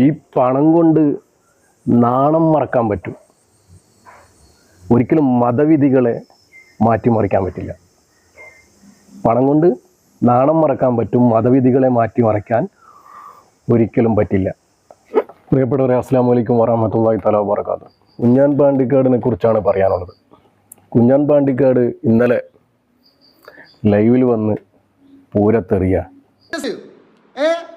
ഈ പണം കൊണ്ട് നാണം മറക്കാൻ പറ്റും. ഒരിക്കലും മതവിധികളെ മാറ്റിമറിക്കാൻ പറ്റില്ല. പണം കൊണ്ട് നാണം മറക്കാൻ പറ്റും മതവിധികളെ മാറ്റിമറിക്കാൻ ഒരിക്കലും പറ്റില്ല. പ്രിയപ്പെട്ടവരെ അസ്സാം വലൈക്കും വറഹമത്തല്ലാഹി തല വാബർക്കാത്തു കുഞ്ഞാൻ പാണ്ടിക്കാടിനെ കുറിച്ചാണ് പറയാനുള്ളത്. കുഞ്ഞാൻ പാണ്ടിക്കാട് ഇന്നലെ ലൈവിൽ വന്ന് പൂരത്തെറിയ.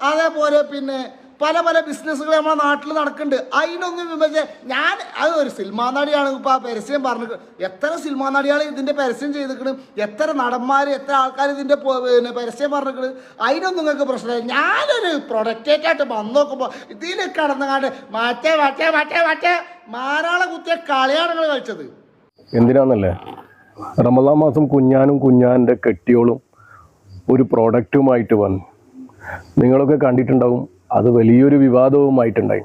അതേപോലെ പിന്നെ പല പല ബിസിനസ്സുകൾ നമ്മുടെ നാട്ടിൽ നടക്കുന്നുണ്ട് അതിനൊന്നും വിമർശനം ഞാൻ അത് ഒരു സിനിമാ നടിയാണ് ഇപ്പൊ ആ പരസ്യം പറഞ്ഞു എത്ര സിനിമാ നടികൾ ഇതിന്റെ പരസ്യം ചെയ്തിക്കണ്? എത്ര നടന്മാർ എത്ര ആൾക്കാർ ഇതിന്റെ പിന്നെ പരസ്യം പറഞ്ഞിരിക്കണ് അതിനൊന്നും നിങ്ങൾക്ക് പ്രശ്നമില്ല ഞാനൊരു പ്രൊഡക്റ്റേറ്റായിട്ട് വന്ന് നോക്കുമ്പോൾ ഇതിൽ കടന്നുകാണ്ട് മാറ്റേ മാറ്റേ മാറ്റേ മാറ്റേ മാരാളെ കുത്തിയ കളിയാണ് നിങ്ങൾ കളിച്ചത്. എന്തിനാന്നല്ലേ? റമദാൻ മാസം കുഞ്ഞാനും കുഞ്ഞാന്റെ കെട്ടിയോളും ഒരു പ്രോഡക്റ്റുമായിട്ട് വന്നു. നിങ്ങളൊക്കെ കണ്ടിട്ടുണ്ടാവും അത് വലിയൊരു വിവാദവുമായിട്ടുണ്ടായി.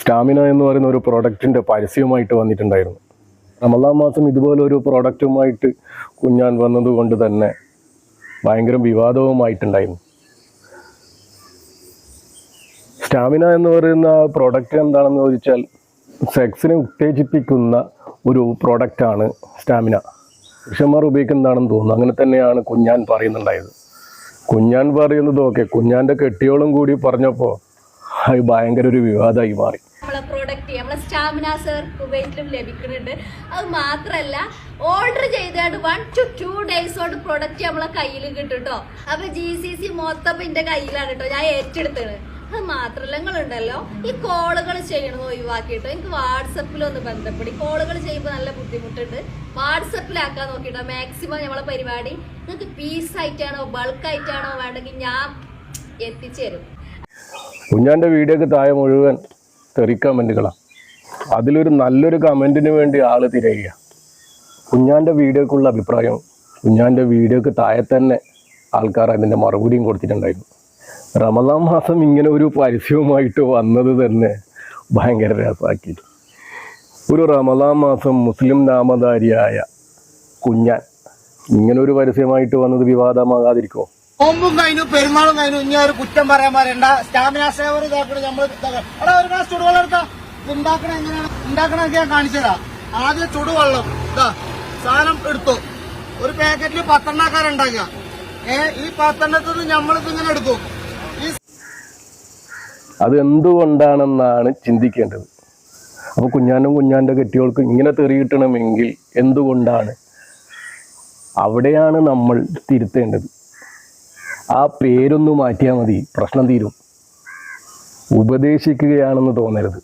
സ്റ്റാമിന എന്ന് പറയുന്ന ഒരു പ്രോഡക്റ്റിന്റെ പരസ്യവുമായിട്ട് വന്നിട്ടുണ്ടായിരുന്നു. റമദാൻ മാസം ഇതുപോലെ ഒരു പ്രോഡക്റ്റുമായിട്ട് കുഞ്ഞാൻ വന്നതുകൊണ്ട് തന്നെ ഭയങ്കര വിവാദവുമായിട്ടുണ്ടായിരുന്നു. സ്റ്റാമിന എന്ന് പറയുന്ന പ്രോഡക്റ്റ് എന്താണെന്ന് ചോദിച്ചാൽ സെക്സിനെ ഉത്തേജിപ്പിക്കുന്ന ഒരു പ്രോഡക്റ്റാണ് സ്റ്റാമിന. പുരുഷന്മാർ ഉപയോഗിക്കുന്നതാണെന്ന് തോന്നുന്നു. അങ്ങനെ തന്നെയാണ് കുഞ്ഞാൻ പറയുന്നുണ്ടായത്. കുഞ്ഞാൻ പറയുന്നത് ഓക്കെ കുഞ്ഞാന്റെ കെട്ടിയോളും കൂടി പറഞ്ഞപ്പോൾ അത് ഭയങ്കര ഒരു വിവാദമായി മാറി. നമ്മളെ നമ്മളെ സർ അത് മാത്രമല്ല ഓർഡർ ചെയ്താണ്ട് വൺ ടു ഡേയ്സ് കൊണ്ട് നമ്മളെ കേട്ടോ ഞാൻ ഏറ്റെടുത്തത്. അത് മാത്രല്ല നിങ്ങളുണ്ടല്ലോ ഈ കോളുകൾ ചെയ്യണത് ഒഴിവാക്കിയിട്ട് എനിക്ക് വാട്സപ്പിൽ ഒന്ന് ബന്ധപ്പെടി കോളുകൾ ചെയ്യുമ്പോൾ നല്ല ബുദ്ധിമുട്ടുണ്ട്. വാട്സപ്പിലാക്കാൻ നോക്കിയിട്ടോ മാക്സിമം നമ്മളെ പരിപാടി. നിങ്ങൾക്ക് പീസ് ആയിട്ടാണോ ബൾക്ക് ആയിട്ടാണോ വേണ്ടെങ്കിൽ ഞാൻ എത്തിച്ചേരും. കുഞ്ഞാന്റെ വീഡിയോക്ക് താഴെ മുഴുവൻ തെറി കമന്റുകളാണ് അതിലൊരു നല്ലൊരു കമന്റിന് വേണ്ടി ആൾ തിരയുക. കുഞ്ഞാന്റെ വീഡിയോക്കുള്ള അഭിപ്രായം കുഞ്ഞാന്റെ വീഡിയോക്ക് താഴെ തന്നെ ആൾക്കാർ അതിന്റെ മറുപടിയും കൊടുത്തിട്ടുണ്ടായിരുന്നു. റമദാൻ മാസം ഇങ്ങനെ ഒരു പരസ്യവുമായിട്ട് വന്നത് തന്നെ ഭയങ്കര രസമാക്കി ഒരു റമദാൻ മാസം മുസ്ലിം നാമധാരിയായ കുഞ്ഞാൻ ഇങ്ങനെ ഒരു പരസ്യമായിട്ട് വന്നത് വിവാദമാകാതിരിക്കോ? നോമ്പും കഴിഞ്ഞു പെരുന്നാളും കഴിഞ്ഞു. ഇനി ഒരു കുറ്റം പറയാൻ പറയണ്ട സ്റ്റാമിന സേവർ ഇതാക്കണം നമ്മൾ എടാ ഒരു ഗ്ലാസ് ചുടുവെള്ളം എടുക്കാം ഉണ്ടാക്കണ എങ്ങനെയാണ് ഉണ്ടാക്കണൊക്കെ ഞാൻ കാണിച്ചതാ ആദ്യം ചുടുവെള്ളം. ഇതാ സാധനം എടുത്തു. ഒരു പാക്കറ്റിൽ പത്തെണ്ണക്കാരുണ്ടാക്കുക ഏഹ് ഈ പത്തെണ്ണത്തിൽ നിന്ന് നമ്മളിത് ഇങ്ങനെ എടുക്കും. അത് എന്തുകൊണ്ടാണെന്നാണ് ചിന്തിക്കേണ്ടത്? അപ്പോൾ കുഞ്ഞാനും കുഞ്ഞാന്റെ കെട്ടിയോൾക്ക് ഇങ്ങനെ തെറി കിട്ടണമെങ്കിൽ എന്തുകൊണ്ടാണ്? അവിടെയാണ് നമ്മൾ തിരുത്തേണ്ടത്. ആ പേരൊന്ന് മാറ്റിയാൽ മതി പ്രശ്നം തീരും. ഉപദേശിക്കുകയാണെന്ന് തോന്നരുത്.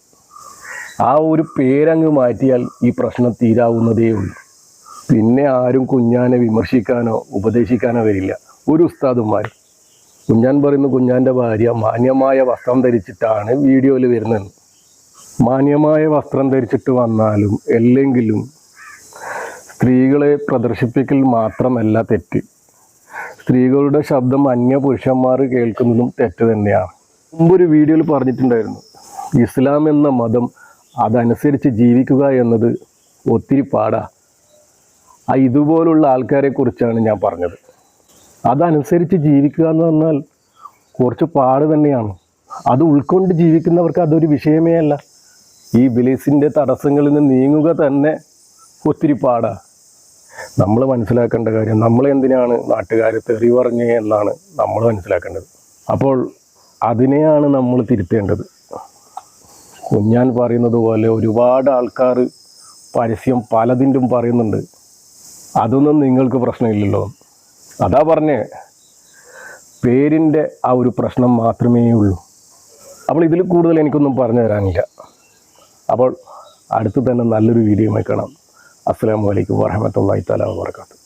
ആ ഒരു പേരങ്ങ് മാറ്റിയാൽ ഈ പ്രശ്നം തീരാവുന്നതേ ഉള്ളൂ. പിന്നെ ആരും കുഞ്ഞാനെ വിമർശിക്കാനോ ഉപദേശിക്കാനോ വരില്ല. ഒരു ഉസ്താദുമാരും കുഞ്ഞാൻ പറയുന്നു കുഞ്ഞാന്റെ ഭാര്യ മാന്യമായ വസ്ത്രം ധരിച്ചിട്ടാണ് വീഡിയോയിൽ വരുന്നത്. മാന്യമായ വസ്ത്രം ധരിച്ചിട്ട് വന്നാലും അല്ലെങ്കിലും സ്ത്രീകളെ പ്രദർശിപ്പിക്കൽ മാത്രമല്ല തെറ്റ്. സ്ത്രീകളുടെ ശബ്ദം അന്യ പുരുഷന്മാർ കേൾക്കുന്നതും തെറ്റ് തന്നെയാണ്. മുമ്പൊരു വീഡിയോയിൽ പറഞ്ഞിട്ടുണ്ടായിരുന്നു ഇസ്ലാം എന്ന മതം അതനുസരിച്ച് ജീവിക്കുക എന്നത് ഒത്തിരി പാടാ. ആ ഇതുപോലുള്ള ആൾക്കാരെ കുറിച്ചാണ് ഞാൻ പറഞ്ഞത്. അതനുസരിച്ച് ജീവിക്കുക എന്ന് പറഞ്ഞാൽ കുറച്ച് പാട് തന്നെയാണ്. അത് ഉൾക്കൊണ്ട് ജീവിക്കുന്നവർക്ക് അതൊരു വിഷയമേ അല്ല. ഈ ബിലീസിന്റെ തടസ്സങ്ങളിൽ നിന്ന് നീങ്ങുക തന്നെ ഒത്തിരി പാടാണ് നമ്മൾ മനസ്സിലാക്കേണ്ട കാര്യം നമ്മൾ എന്തിനാണ് നാട്ടുകാരെ തെറി പറഞ്ഞ് എന്നാണ് നമ്മൾ മനസ്സിലാക്കേണ്ടത്. അപ്പോൾ അതിനെയാണ് നമ്മൾ തിരുത്തേണ്ടത്. കുഞ്ഞാൻ പറയുന്നത് പോലെ ഒരുപാട് ആൾക്കാർ പരസ്യം പലതിന്റെ പറയുന്നുണ്ട്. അതൊന്നും നിങ്ങൾക്ക് പ്രശ്നമില്ലല്ലോ. അതാ പറഞ്ഞേ പേരിന്റെ ആ ഒരു പ്രശ്നം മാത്രമേ ഉള്ളൂ. അപ്പോൾ ഇതിൽ കൂടുതൽ എനിക്കൊന്നും പറഞ്ഞു തരാനില്ല. അപ്പോൾ അടുത്ത് തന്നെ നല്ലൊരു വീഡിയോയുമായി കാണാം. അസ്സാം വലൈക്കും വാഹമത്തല്ലാ തല വാബർക്കാത്തു